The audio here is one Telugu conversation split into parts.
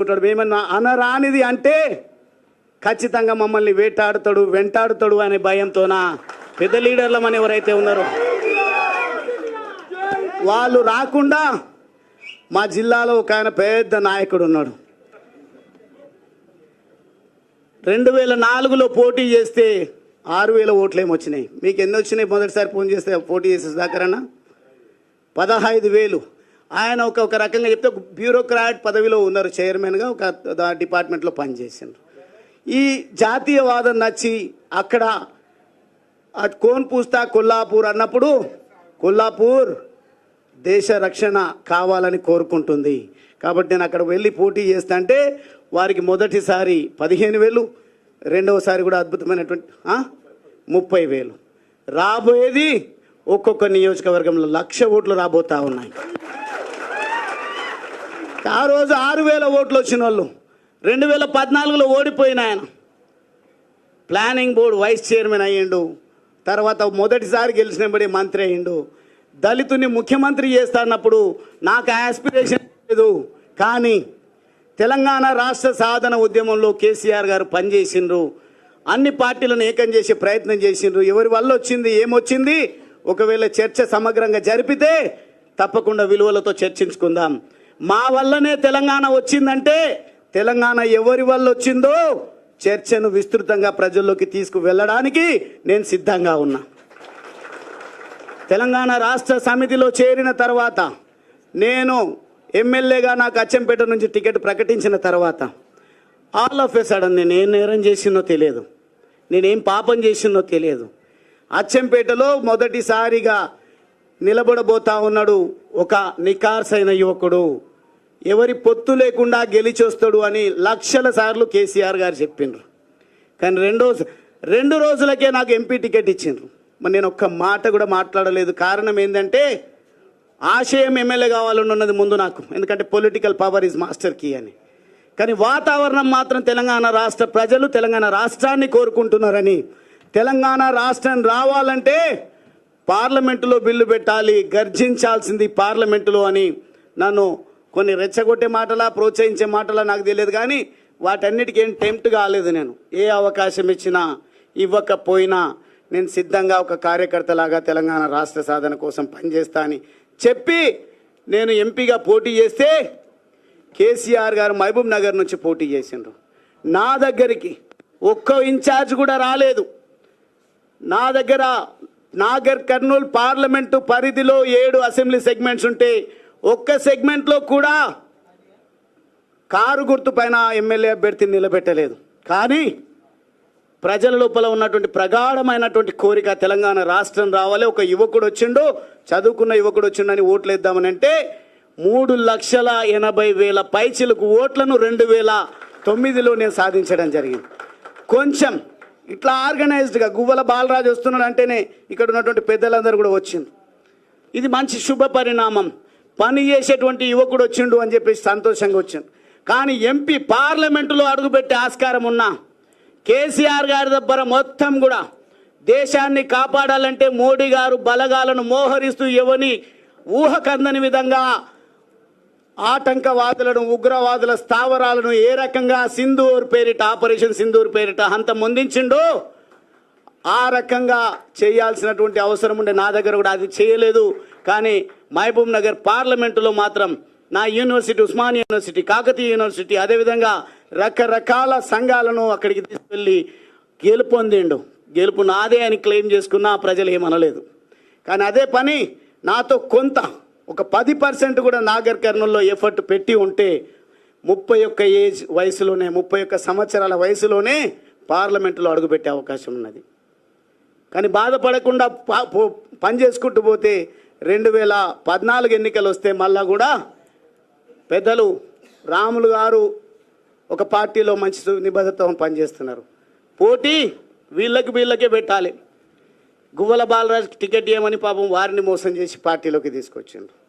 ఉంటాడు ఏమన్నా అనరానిది అంటే ఖచ్చితంగా మమ్మల్ని వేటాడుతాడు వెంటాడుతాడు అనే భయంతోన? పెద్ద లీడర్లమని ఎవరైతే ఉన్నారో. వాళ్ళు రాకుండా మా జిల్లాలో ఒక ఆయన పెద్ద నాయకుడు ఉన్నాడు. రెండు వేల నాలుగులో పోటీ చేస్తే ఆరు వేల ఓట్లు వచ్చినాయి. మీకు ఎన్ని వచ్చినాయి? మొదటిసారి ఫోన్ చేస్తే పోటీ చేసే సుధాకరన్న పదహైదు వేలు. ఆయన ఒక ఒక రకంగా చెప్తే ఒక బ్యూరోక్రాట్ పదవిలో ఉన్నారు చైర్మన్గా ఒక డిపార్ట్మెంట్లో పనిచేసిండ్రు. ఈ జాతీయవాదం నచ్చి అక్కడ కోన్ పూస్తా కొల్లాపూర్ అన్నప్పుడు కొల్లాపూర్ దేశ రక్షణ కావాలని కోరుకుంటుంది. కాబట్టి నేను అక్కడ వెళ్ళి పోటీ చేస్తా అంటే వారికి మొదటిసారి పదిహేను వేలు రెండవసారి కూడా అద్భుతమైనటువంటి ముప్పై వేలు. రాబోయేది ఒక్కొక్క నియోజకవర్గంలో లక్ష ఓట్లు రాబోతా ఉన్నాయి. ఆ రోజు ఆరు వేల ఓట్లు వచ్చిన వాళ్ళు. రెండు వేల పద్నాలుగులో ఓడిపోయిన ఆయన. ప్లానింగ్ బోర్డు వైస్ చైర్మన్ అయ్యిండు. తర్వాత మొదటిసారి గెలిచినబడి మంత్రి అయ్యిండు. దళితుని ముఖ్యమంత్రి చేస్తానప్పుడు నాకు ఆస్పిరేషన్ లేదు. కానీ తెలంగాణ రాష్ట్ర సాధన ఉద్యమంలో కేసీఆర్ గారు పనిచేసిండ్రు. అన్ని పార్టీలను ఏకం చేసే ప్రయత్నం చేసిండ్రు. ఎవరి వల్ల వచ్చింది ఏమొచ్చింది? ఒకవేళ చర్చ సమగ్రంగా జరిపితే తప్పకుండా విలువలతో చర్చించుకుందాం. మా వల్లనే తెలంగాణ వచ్చిందంటే తెలంగాణ ఎవరి వల్ల వచ్చిందో చర్చను విస్తృతంగా ప్రజల్లోకి తీసుకువెళ్ళడానికి నేను సిద్ధంగా ఉన్నా. తెలంగాణ రాష్ట్ర సమితిలో చేరిన తర్వాత నేను ఎమ్మెల్యేగా నాకు అచ్చంపేట నుంచి టికెట్ ప్రకటించిన తర్వాత ఆల్ ఆఫ్ ఎ సడన్ నేను ఏం నేరం చేసినో తెలియదు. నేనేం పాపం చేసినో తెలియదు. అచ్చంపేటలో మొదటిసారిగా నిలబడబోతా ఉన్నాడు ఒక నికార్సైన యువకుడు. ఎవరి పొత్తు లేకుండా గెలిచొస్తాడు అని లక్షల సార్లు కేసీఆర్ గారు చెప్పిండ్రు. కానీ రెండో రెండు రోజులకే నాకు ఎంపీ టికెట్ ఇచ్చిండ్రు. మరి నేను ఒక్క మాట కూడా మాట్లాడలేదు. కారణం ఏంటంటే ఆశయం ఎమ్మెల్యే కావాలని ఉన్నది ముందు నాకు. ఎందుకంటే political power is master key అని. కానీ వాతావరణం మాత్రం తెలంగాణ రాష్ట్ర ప్రజలు తెలంగాణ రాష్ట్రాన్ని కోరుకుంటున్నారని. తెలంగాణ రాష్ట్రం రావాలంటే పార్లమెంటులో బిల్లు పెట్టాలి గర్జించాల్సింది పార్లమెంటులో అని నన్ను కొన్ని రెచ్చగొట్టే మాటలా ప్రోత్సహించే మాటలా నాకు తెలియదు కానీ వాటన్నిటికీ ఏం టెంప్ట్ కాలేదు నేను. ఏ అవకాశం ఇచ్చినా ఇవ్వకపోయినా నేను సిద్ధంగా ఒక కార్యకర్తలాగా తెలంగాణ రాష్ట్ర సాధన కోసం పనిచేస్తా అని చెప్పి నేను ఎంపీగా పోటీ చేస్తే కేసీఆర్ గారు మహబూబ్ నగర్ నుంచి పోటీ చేసిండ్రు. నా దగ్గరికి ఒక్క ఇన్ఛార్జ్ కూడా రాలేదు. నా దగ్గర నాగర్ కర్నూలు పార్లమెంటు పరిధిలో ఏడు అసెంబ్లీ సెగ్మెంట్స్ ఉంటే ఒక్క సెగ్మెంట్లో కూడా కారు గుర్తు పైన ఎమ్మెల్యే అభ్యర్థిని నిలబెట్టలేదు. కానీ ప్రజల లోపల ఉన్నటువంటి ప్రగాఢమైనటువంటి కోరిక తెలంగాణ రాష్ట్రం రావాలి. ఒక యువకుడు వచ్చిండు చదువుకున్న యువకుడు వచ్చిండని ఓట్లు వేద్దామని అంటే మూడు లక్షల ఎనభై వేల పైచిలకు ఓట్లను రెండు వేల తొమ్మిదిలో నేను సాధించడం జరిగింది. కొంచెం ఇట్లా ఆర్గనైజ్డ్గా గువ్వల బాలరాజు వస్తున్నాడు అంటేనే ఇక్కడ ఉన్నటువంటి పెద్దలందరూ కూడా వచ్చింది ఇది మంచి శుభ పరిణామం. పని చేసేటువంటి యువకుడు వచ్చిండు అని చెప్పేసి సంతోషంగా వచ్చాను కానీ ఎంపీ పార్లమెంటులో అడుగుపెట్టే ఆస్కారం ఉన్నా కేసీఆర్ గారి దగ్గర మొత్తం కూడా దేశాన్ని కాపాడాలంటే మోడీ గారు బలగాలను మోహరిస్తూ ఎవని ఊహకందని విధంగా ఆటంకవాదులను ఉగ్రవాదుల స్థావరాలను ఏ రకంగా సింధూర్ పేరిట ఆపరేషన్ సింధూర్ పేరిట అంత ముందించిండో ఆ రకంగా చేయాల్సినటువంటి అవసరం ఉండే నా దగ్గర కూడా అది చేయలేదు. కానీ మహబూబ్ నగర్ పార్లమెంటులో మాత్రం నా university Osmania university Kakatiya university అదేవిధంగా రకరకాల సంఘాలను అక్కడికి తీసుకెళ్ళి గెలుపొందిండు గెలుపు నాదే అని క్లెయిమ్ చేసుకున్నా ప్రజలు ఏమనలేదు కానీ అదే పని నాతో కొంత ఒక పది పర్సెంట్ కూడా నాగర్ కర్నూల్లో ఎఫర్ట్ పెట్టి ఉంటే ముప్పై ఒక్క ఏజ్ వయసులోనే ముప్పై ఒక్క సంవత్సరాల వయసులోనే పార్లమెంటులో అడుగుపెట్టే అవకాశం ఉన్నది. కానీ బాధపడకుండా పా- పని చేసుకుంటూ పోతే రెండు వేల పద్నాలుగు ఎన్నికలు వస్తే మళ్ళా కూడా పెద్దలు రాములు గారు ఒక పార్టీలో మంచి సు- పనిచేస్తున్నారు. పోటీ వీళ్ళకి వీళ్ళకే పెట్టాలి. గువ్వల బాలరాజ్ టికెట్ ఇవ్వమని పాపం వారిని మోసం చేసి పార్టీలోకి తీసుకొచ్చిండ్రు.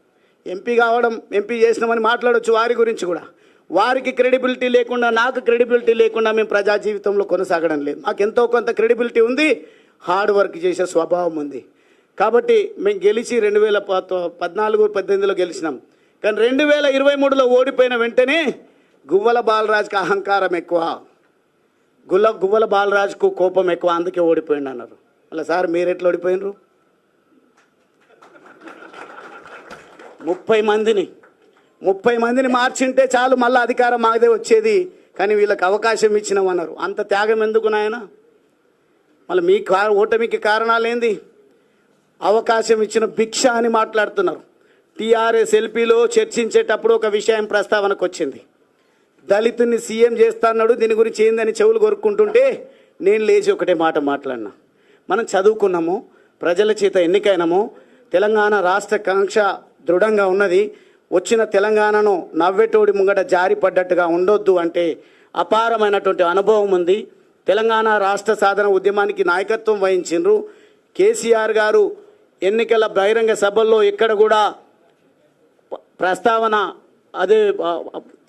ఎంపీ కావడం ఎంపీ చేసినామని మాట్లాడొచ్చు వారి గురించి కూడా. వారికి క్రెడిబిలిటీ లేకుండా నాకు క్రెడిబిలిటీ లేకుండా మేము ప్రజా జీవితంలో కొనసాగడం లేదు. మాకు ఎంతో కొంత క్రెడిబిలిటీ ఉంది హార్డ్ వర్క్ చేసే స్వభావం ఉంది. కాబట్టి మేము గెలిచి రెండు వేల పద్నాలుగు పద్దెనిమిదిలో గెలిచినాం. కానీ రెండు వేల ఇరవై మూడులో ఓడిపోయిన వెంటనే గువ్వల బాలరాజుకి అహంకారం ఎక్కువ. గుల్ల గువ్వల బాలరాజుకు కోపం ఎక్కువ. అందుకే ఓడిపోయిండు అన్నారు. అలా సార్ మీరు ఎట్లా ఓడిపోయినరు? ముప్పై మందిని. ముప్పై మందిని మార్చింటే చాలు మళ్ళీ అధికారం మాదే వచ్చేది. కానీ వీళ్ళకి అవకాశం ఇచ్చినామన్నారు అంత త్యాగం ఎందుకు నాయన? మళ్ళీ మీ కా ఓటమికి కారణాలు ఏంది అవకాశం ఇచ్చిన భిక్ష అని మాట్లాడుతున్నారు. టీఆర్ఎస్ ఎల్పీలో చర్చించేటప్పుడు ఒక విషయం ప్రస్తావనకు వచ్చింది దళితుని సీఎం చేస్తాన్నాడు దీని గురించి ఏందని చెవులు కొరుక్కుంటుంటే నేను లేచి ఒకటే మాట మాట్లాడినా. మనం చదువుకున్నాము ప్రజల చేత ఎన్నికైనాము తెలంగాణ రాష్ట్ర కాంక్ష దృఢంగా ఉన్నది. వచ్చిన తెలంగాణను నవ్వెటోడి ముంగట జారి పడ్డట్టుగా ఉండొద్దు అంటే అపారమైనటువంటి అనుభవం ఉంది. తెలంగాణ రాష్ట్ర సాధన ఉద్యమానికి నాయకత్వం వహించిండ్రు. కేసీఆర్ గారు ఎన్నికల బహిరంగ సభల్లో ఇక్కడ కూడా ప్రస్తావన అదే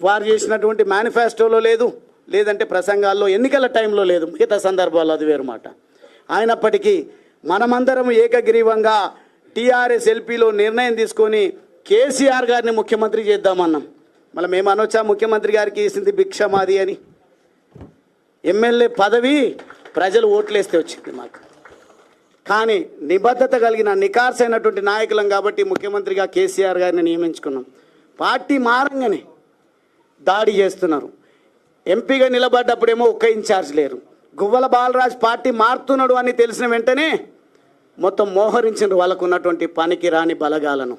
వారు చేసినటువంటి మేనిఫెస్టోలో లేదు లేదంటే ప్రసంగాల్లో ఎన్నికల టైంలో లేదు. మిగతా సందర్భాల్లో అది వేరు మాట. అయినప్పటికీ మనమందరం ఏకగ్రీవంగా టీఆర్ఎస్ ఎల్పీలో నిర్ణయం తీసుకొని కేసీఆర్ గారిని ముఖ్యమంత్రి చేద్దామన్నాం. మళ్ళీ మేము అనొచ్చా ముఖ్యమంత్రి గారికి వేసింది భిక్ష మాది అని? ఎమ్మెల్యే పదవి ప్రజలు ఓట్లేస్తే వచ్చింది మాకు. కానీ నిబద్ధత కలిగిన నికార్సైనటువంటి నాయకులం కాబట్టి ముఖ్యమంత్రిగా కేసీఆర్ గారిని నియమించుకున్నాం. పార్టీ మారంగానే దాడి చేస్తున్నారు. ఎంపీగా నిలబడ్డప్పుడేమో ఒక్క ఇన్ఛార్జ్ లేరు. గువ్వల బాలరాజ్ పార్టీ మారుతున్నాడు అని తెలిసిన వెంటనే మొత్తం మోహరించారు వాళ్ళకు ఉన్నటువంటి పనికి రాని బలగాలను.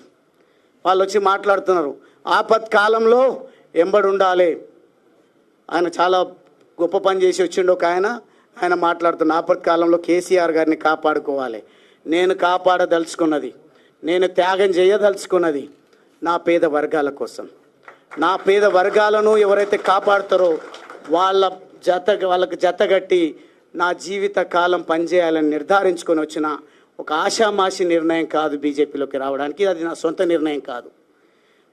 వాళ్ళు వచ్చి మాట్లాడుతున్నారు ఆపత్కాలంలో ఎంబడి ఉండాలి. ఆయన చాలా గొప్ప పని చేసి వచ్చిండు ఒక ఆయన. ఆయన మాట్లాడుతున్న ఆపత్కాలంలో కేసీఆర్ గారిని కాపాడుకోవాలి. నేను కాపాడదలుచుకున్నది నేను త్యాగం చేయదలుచుకున్నది నా పేద వర్గాల కోసం. నా పేద వర్గాలను ఎవరైతే కాపాడుతారో వాళ్ళ జత వాళ్ళకి జతగట్టి నా జీవిత కాలం పనిచేయాలని నిర్ధారించుకొని వచ్చిన ఒక ఆషామాషి నిర్ణయం కాదు బీజేపీలోకి రావడానికి. అది నా సొంత నిర్ణయం కాదు.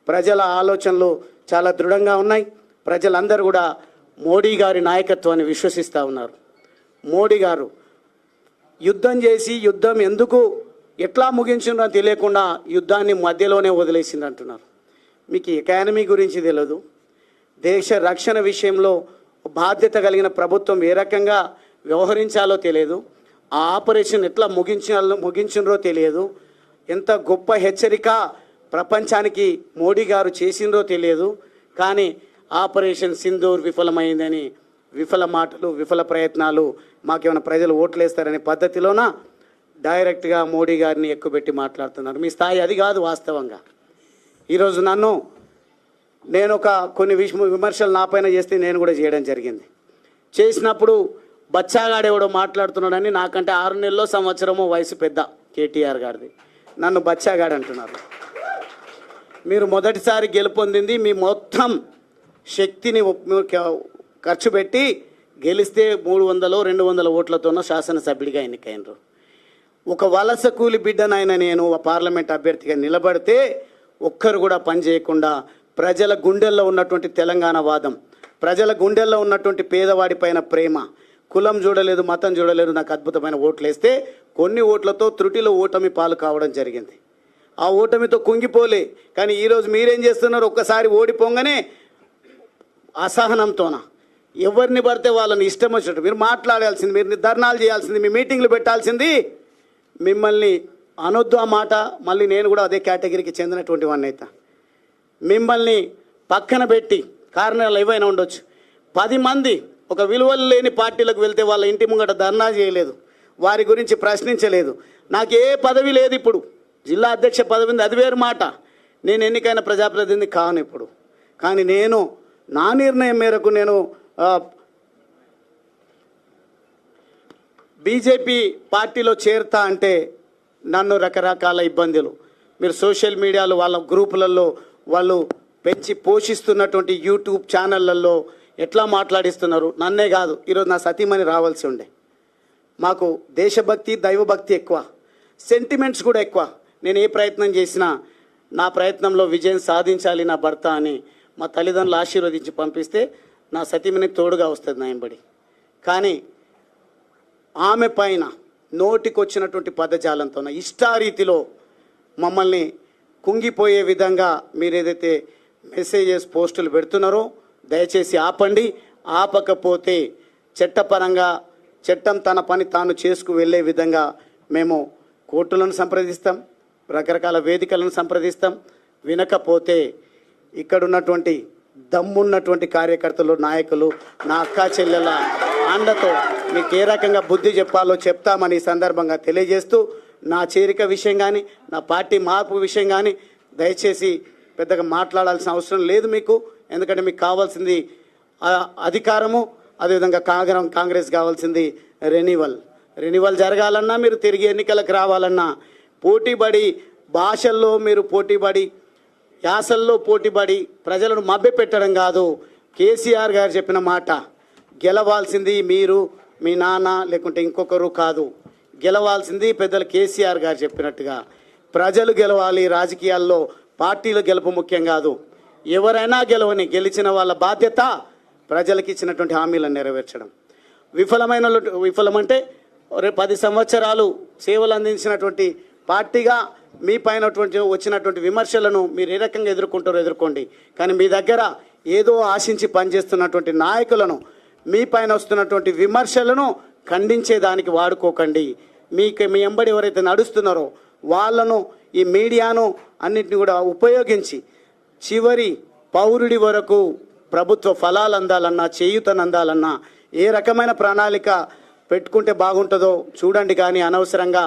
ప్రజల ఆలోచనలు చాలా దృఢంగా ఉన్నాయి. ప్రజలందరూ కూడా మోడీ గారి నాయకత్వాన్ని విశ్వసిస్తూ ఉన్నారు. మోడీ గారు యుద్ధం చేసి యుద్ధం ఎందుకు ఎట్లా ముగించిందో తెలియకుండా యుద్ధాన్ని మధ్యలోనే వదిలేసింది అంటున్నారు మీకు ఎకానమీ గురించి తెలియదు దేశ రక్షణ విషయంలో బాధ్యత కలిగిన ప్రభుత్వం ఏ రకంగా వ్యవహరించాలో తెలియదు. ఆ ఆపరేషన్ ఎట్లా ముగించాలో ముగించినరో తెలియదు. ఎంత గొప్ప హెచ్చరిక ప్రపంచానికి మోడీ గారు చేసిందో తెలియదు. కానీ ఆపరేషన్ సింధూర్ విఫలమైందని విఫల మాటలు విఫల ప్రయత్నాలు మాకేమైనా ప్రజలు ఓట్లేస్తారనే పద్ధతిలోన డైరెక్ట్గా మోడీ గారిని ఎక్కువబెట్టి మాట్లాడుతున్నారు. మీ స్థాయి అది కాదు వాస్తవంగా. ఈరోజు నన్ను నేను ఒక కొన్ని విష విమర్శలు నాపైన చేస్తే నేను కూడా చేయడం జరిగింది. చేసినప్పుడు బచ్చాగాడెవడో మాట్లాడుతున్నాడని నాకంటే ఆరు నెలల్లో సంవత్సరమో వయసు పెద్ద కేటీఆర్ గారిది. నన్ను బచ్చాగాడు అంటున్నారు. మీరు మొదటిసారి గెలుపొందింది మీ మొత్తం శక్తిని ఖర్చు పెట్టి గెలిస్తే మూడు వందలు రెండు వందల ఓట్లతోనో శాసనసభ్యుడిగా ఎన్నికైనరు. ఒక వలస కూలి బిడ్డనైనా నేను పార్లమెంట్ అభ్యర్థిగా నిలబడితే ఒక్కరు కూడా పని చేయకుండా ప్రజల గుండెల్లో ఉన్నటువంటి తెలంగాణ వాదం ప్రజల గుండెల్లో ఉన్నటువంటి పేదవాడి పైన ప్రేమ కులం చూడలేదు మతం చూడలేదు నాకు అద్భుతమైన ఓట్లు వేస్తే కొన్ని ఓట్లతో త్రుటిలో ఓటమి పాలు కావడం జరిగింది. ఆ ఓటమితో కుంగిపోలే కానీ ఈరోజు మీరేం చేస్తున్నారు? ఒక్కసారి ఓడిపోగానే అసహనంతోనా? ఎవరిని పడితే వాళ్ళని ఇష్టం వచ్చినట్టు. మీరు మాట్లాడాల్సింది మీరు ధర్నాలు చేయాల్సింది మీ మీటింగ్లు పెట్టాల్సింది మిమ్మల్ని అనొద్దు ఆ మాట. మళ్ళీ నేను కూడా అదే కేటగిరీకి చెందినటువంటి వాడిని అయితే. మిమ్మల్ని పక్కన పెట్టి కారణాలు ఏవైనా ఉండొచ్చు. పది మంది ఒక విలువలు లేని పార్టీలకు వెళ్తే వాళ్ళ ఇంటి ముంగట ధర్నా చేయలేదు. వారి గురించి ప్రశ్నించలేదు. నాకు ఏ పదవి లేదు ఇప్పుడు. జిల్లా అధ్యక్ష పదవి ఉంది అది వేరు మాట. నేను ఎన్నికైన ప్రజాప్రతినిధి కాను ఇప్పుడు. కానీ నేను నా నిర్ణయం మేరకు నేను బీజేపీ పార్టీలో చేరుతా అంటే నన్ను రకరకాల ఇబ్బందులు. మీరు సోషల్ మీడియాలో వాళ్ళ గ్రూపులలో వాళ్ళు పెంచి పోషిస్తున్నటువంటి యూట్యూబ్ ఛానళ్ళల్లో ఎట్లా మాట్లాడిస్తున్నారు? నన్నే కాదు. ఈరోజు నా సతీమణి రావాల్సి ఉండే. మాకు దేశభక్తి దైవభక్తి ఎక్కువ. సెంటిమెంట్స్ కూడా ఎక్కువ. నేను ఏ ప్రయత్నం చేసినా నా ప్రయత్నంలో విజయం సాధించాలి నా భర్త అని మా తల్లిదండ్రులు ఆశీర్వదించి పంపిస్తే నా సతీమణికి తోడుగా వస్తుంది నా ఎంబడి కానీ ఆమె పైన నోటికొచ్చినటువంటి పదజాలంతో ఇష్టారీతిలో మమ్మల్ని కుంగిపోయే విధంగా మీరు ఏదైతే మెసేజెస్ పోస్టులు పెడుతున్నారో దయచేసి ఆపండి. ఆపకపోతే చట్టపరంగా చట్టం తన పని తాను చేసుకు వెళ్ళే విధంగా మేము కోర్టులను సంప్రదిస్తాం రకరకాల వేదికలను సంప్రదిస్తాం. వినకపోతే ఇక్కడ ఉన్నటువంటి దమ్మున్నటువంటి కార్యకర్తలు నాయకులు నా అక్కా చెల్లెల అండతో మీకు ఏ రకంగా బుద్ధి చెప్పాలో చెప్తామని ఈ సందర్భంగా తెలియజేస్తూ నా చేరిక విషయం కానీ నా పార్టీ మార్పు విషయం కానీ దయచేసి పెద్దగా మాట్లాడాల్సిన అవసరం లేదు మీకు. ఎందుకంటే మీకు కావాల్సింది అధికారము అదేవిధంగా కాంగ్రెస్ కాంగ్రెస్ కావాల్సింది రెన్యువల్. రెన్యువల్ జరగాలన్నా మీరు తిరిగి ఎన్నికలకు రావాలన్నా పోటీపడి భాషల్లో మీరు పోటీపడి యాసల్లో పోటీపడి ప్రజలను మభ్యపెట్టడం కాదు. కేసీఆర్ గారు చెప్పిన మాట గెలవాల్సింది మీరు మీ నాన్న లేకుంటే ఇంకొకరు కాదు. గెలవాల్సింది పెద్దలు కేసీఆర్ గారు చెప్పినట్టుగా. ప్రజలు గెలవాలి రాజకీయాల్లో పార్టీలు గెలుపు ముఖ్యం కాదు. ఎవరైనా గెలవని గెలిచిన వాళ్ళ బాధ్యత ప్రజలకు ఇచ్చినటువంటి హామీలను నెరవేర్చడం. విఫలమైన విఫలమంటే రేపు పది సంవత్సరాలు సేవలు అందించినటువంటి పార్టీగా మీ పైన వచ్చినటువంటి విమర్శలను మీరు ఏ రకంగా ఎదుర్కొంటారో ఎదుర్కోండి. కానీ మీ దగ్గర ఏదో ఆశించి పనిచేస్తున్నటువంటి నాయకులను మీ పైన వస్తున్నటువంటి విమర్శలను ఖండించేదానికి వాడుకోకండి. మీకు మీ ఎంబడి ఎవరైతే నడుస్తున్నారో వాళ్ళను ఈ మీడియాను అన్నిటిని కూడా ఉపయోగించి చివరి పౌరుడి వరకు ప్రభుత్వ ఫలాలు అందాలన్నా చేయూతను అందాలన్నా ఏ రకమైన ప్రణాళిక పెట్టుకుంటే బాగుంటుందో చూడండి. కానీ అనవసరంగా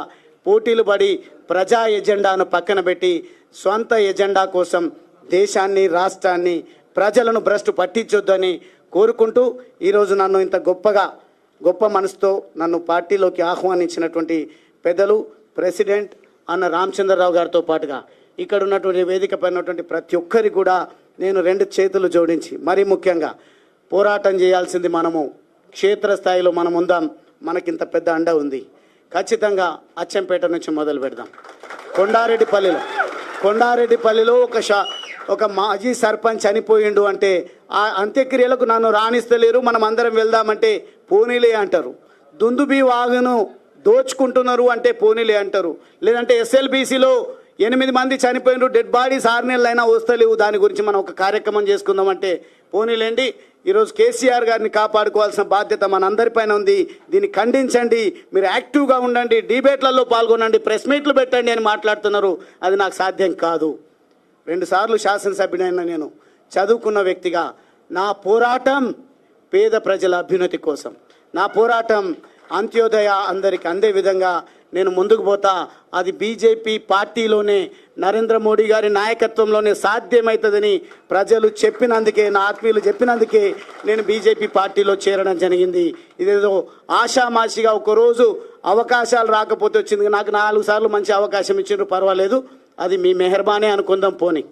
పోటీలు పడి ప్రజా ఎజెండాను పక్కన పెట్టి స్వంత ఎజెండా కోసం దేశాన్ని రాష్ట్రాన్ని ప్రజలను భ్రష్టు పట్టించొద్దని కోరుకుంటూ ఈరోజు నన్ను ఇంత గొప్పగా గొప్ప మనసుతో నన్ను పార్టీలోకి ఆహ్వానించినటువంటి పెద్దలు ప్రెసిడెంట్ అన్న రామచంద్రరావు గారితో పాటుగా ఇక్కడ ఉన్నటువంటి వేదిక పైనటువంటి ప్రతి ఒక్కరికి కూడా నేను రెండు చేతులు జోడించి మరీ ముఖ్యంగా పోరాటం చేయాల్సింది మనము. క్షేత్రస్థాయిలో మనం ఉందాం. మనకింత పెద్ద అండ ఉంది. ఖచ్చితంగా అచ్చంపేట నుంచి మొదలు పెడదాం. కొండారెడ్డిపల్లిలో. కొండారెడ్డిపల్లిలో ఒక షా ఒక మాజీ సర్పంచ్ చనిపోయిండు అంటే ఆ అంత్యక్రియలకు నన్ను రాణిస్తలేరు మనం అందరం వెళ్దామంటే పోనీలే అంటారు. దుందుబి వాగును దోచుకుంటున్నారు అంటే పోనీలే అంటారు. లేదంటే ఎస్ఎల్బీసీలో ఎనిమిది మంది చనిపోయినారు డెడ్ బాడీస్ ఆరు నెలలైనా వస్తలేవు దాని గురించి మనం ఒక కార్యక్రమం చేసుకుందామంటే పోనీలేండి ఈరోజు కేసీఆర్ గారిని కాపాడుకోవాల్సిన బాధ్యత మనందరిపైన ఉంది. దీన్ని ఖండించండి మీరు యాక్టివ్గా ఉండండి డిబేట్లలో పాల్గొనండి ప్రెస్ మీట్లు పెట్టండి అని మాట్లాడుతున్నారు. అది నాకు సాధ్యం కాదు. రెండుసార్లు శాసనసభ్యుడైన నేను చదువుకున్న వ్యక్తిగా నా పోరాటం పేద ప్రజల అభ్యున్నతి కోసం. నా పోరాటం అంత్యోదయ అందరికి అందే విధంగా నేను ముందుకు పోతా. అది బీజేపీ పార్టీలోనే నరేంద్ర మోడీ గారి నాయకత్వంలోనే సాధ్యమవుతుందని ప్రజలు చెప్పినందుకే నా ఆత్మీయులు చెప్పినందుకే నేను బీజేపీ పార్టీలో చేరడం జరిగింది. ఇదేదో ఆషామాషిగా ఒకరోజు అవకాశాలు రాకపోతే వచ్చింది. నాకు నాలుగు సార్లు మంచి అవకాశం ఇచ్చిండ్రు. పర్వాలేదు. అది మీ మెహర్బానే అనుకుందాం పోని.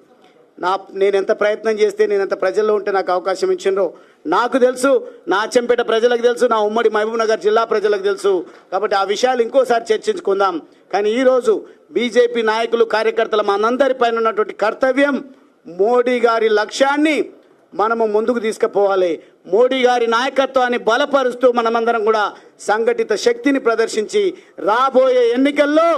నా నేను ఎంత ప్రయత్నం చేస్తే నేను ఎంత ప్రజల్లో ఉంటే నాకు అవకాశం ఇచ్చిండ్రో నాకు తెలుసు. నా అచ్చంపేట ప్రజలకు తెలుసు. నా ఉమ్మడి మహబూబ్ నగర్ జిల్లా ప్రజలకు తెలుసు. కాబట్టి ఆ విషయాలు ఇంకోసారి చర్చించుకుందాం. కానీ ఈరోజు బీజేపీ నాయకులు కార్యకర్తల మనందరిపైన ఉన్నటువంటి కర్తవ్యం మోడీ గారి లక్ష్యాన్ని మనము ముందుకు తీసుకుపోవాలి. మోడీ గారి నాయకత్వాన్ని బలపరుస్తూ మనమందరం కూడా సంఘటిత శక్తిని ప్రదర్శించి రాబోయే ఎన్నికల్లో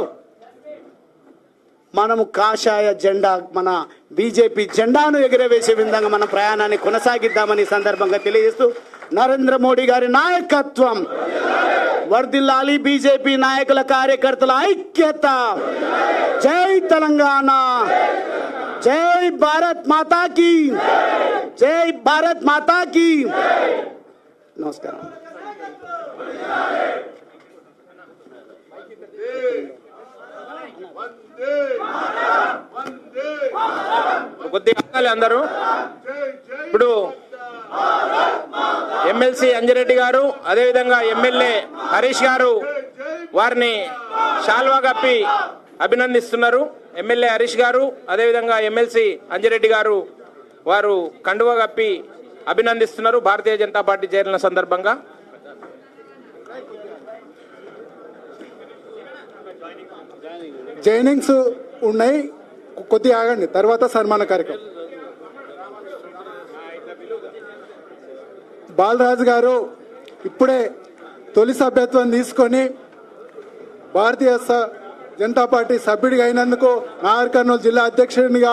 మనము కాషాయ జెండా మన బీజేపీ జెండాను ఎగురవేసే విధంగా మన ప్రయాణాన్ని కొనసాగిద్దామని సందర్భంగా తెలియజేస్తూ నరేంద్ర మోడీ గారి నాయకత్వం. వర్దిల్లాలి బీజేపీ నాయకుల కార్యకర్తల ఐక్యత. జై తెలంగాణ. జై భారత్ మాతాకి. జై భారత్ మాతాకి. నమస్కారం. కొద్దిగా అనాలి అందరూ. ఇప్పుడు ఎమ్మెల్సీ అంజిరెడ్డి గారు అదేవిధంగా ఎమ్మెల్యే హరీష్ గారు వారిని శాల్వా కప్పి అభినందిస్తున్నారు. ఎమ్మెల్యే హరీష్ గారు అదేవిధంగా ఎమ్మెల్సీ అంజిరెడ్డి గారు వారు కండువ కప్పి అభినందిస్తున్నారు. భారతీయ జనతా పార్టీ చేరిన సందర్భంగా. జైనింగ్స్ ఉన్నాయి. కొద్దిగా ఆగండి. తర్వాత సన్మాన కార్యక్రమం. బాలరాజు గారు ఇప్పుడే తొలి సభ్యత్వం తీసుకొని భారతీయ జనతా పార్టీ సభ్యుడిగా అయినందుకు నాగర్ కర్నూలు జిల్లా అధ్యక్షుడిగా